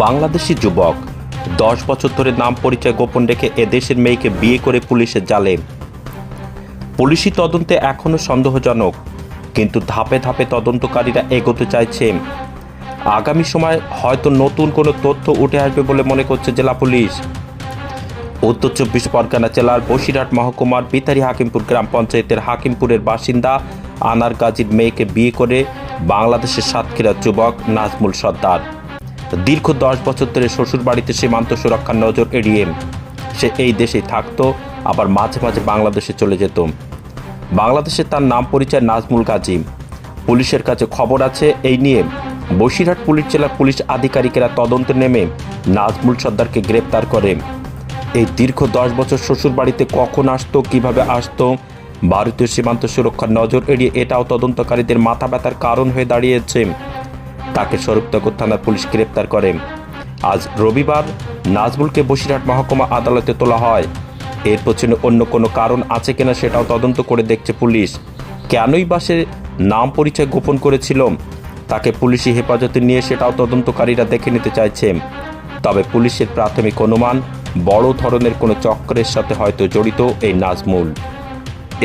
বাংলাদেশি যুবক, দশ বছর ধরে নাম পরিচয় গোপন রেখে এদেশের মেয়েকে বিয়ে করে পুলিশের জালে। পুলিশি তদন্তে এখনও সন্দেহজনক, কিন্তু ধাপে ধাপে তদন্তকারীরা এগোতে চাইছে। আগামী সময় হয়তো নতুন কোনো তথ্য উঠে আসবে বলে মনে করছে জেলা পুলিশ। উত্তর চব্বিশ পরগনা জেলার বসিরহাট মহকুমার বিতারি হাকিমপুর গ্রাম পঞ্চায়েতের হাকিমপুরের বাসিন্দা আনার গাজীর মেয়েকে বিয়ে করে বাংলাদেশের সাতক্ষীরার যুবক নাজমুল সর্দার। দীর্ঘ দশ বছর ধরে শ্বশুর বাড়িতে সীমান্ত সুরক্ষার নজর এড়িয়ে সে এই দেশেই থাকতো, আবার মাঝে মাঝে বাংলাদেশে চলে যেত। বাংলাদেশে তার নাম পরিচয় নাজমুল গাজী। পুলিশের কাছে খবর আছে, এই নিয়ে বসিরহাট পুলিশ জেলার পুলিশ আধিকারিকেরা তদন্তে নেমে নাজমুল সর্দারকে গ্রেপ্তার করে। এই দীর্ঘ দশ বছর শ্বশুর বাড়িতে কখন আসতো, কীভাবে আসতো, ভারতীয় সীমান্ত সুরক্ষার নজর এড়িয়ে এটাও তদন্তকারীদের মাথা ব্যথার কারণ হয়ে দাঁড়িয়েছে। তাকে স্বরূপনগর থানার পুলিশ গ্রেপ্তার করে। আজ রবিবার নাজমুলকে বসিরহাট মহকুমা আদালতে তোলা হয়। এর পেছনে অন্য কোনো কারণ আছে কিনা সেটাও তদন্ত করে দেখছে পুলিশ। কেনই বা সে নাম পরিচয় গোপন করেছিল? তাকে পুলিশি হেফাজতে নিয়ে সেটাও তদন্তকারীরা দেখে নিতে চাইছে। তবে পুলিশের প্রাথমিক অনুমান, বড় ধরনের কোনো চক্রের সাথে হয়তো জড়িত এই নাজমুল।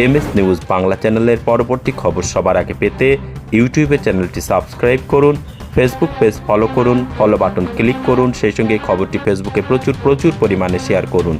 এমএস নিউজ বাংলা চ্যানেলের পরবর্তী খবর সবার আগে পেতে ইউটিউবে চ্যানেলটি সাবস্ক্রাইব করুন ফেসবুক পেজ ফলো করুন ফলো বাটন ক্লিক করুন, সেই সঙ্গে খবরটি ফেসবুকে প্রচুর প্রচুর পরিমাণে শেয়ার করুন।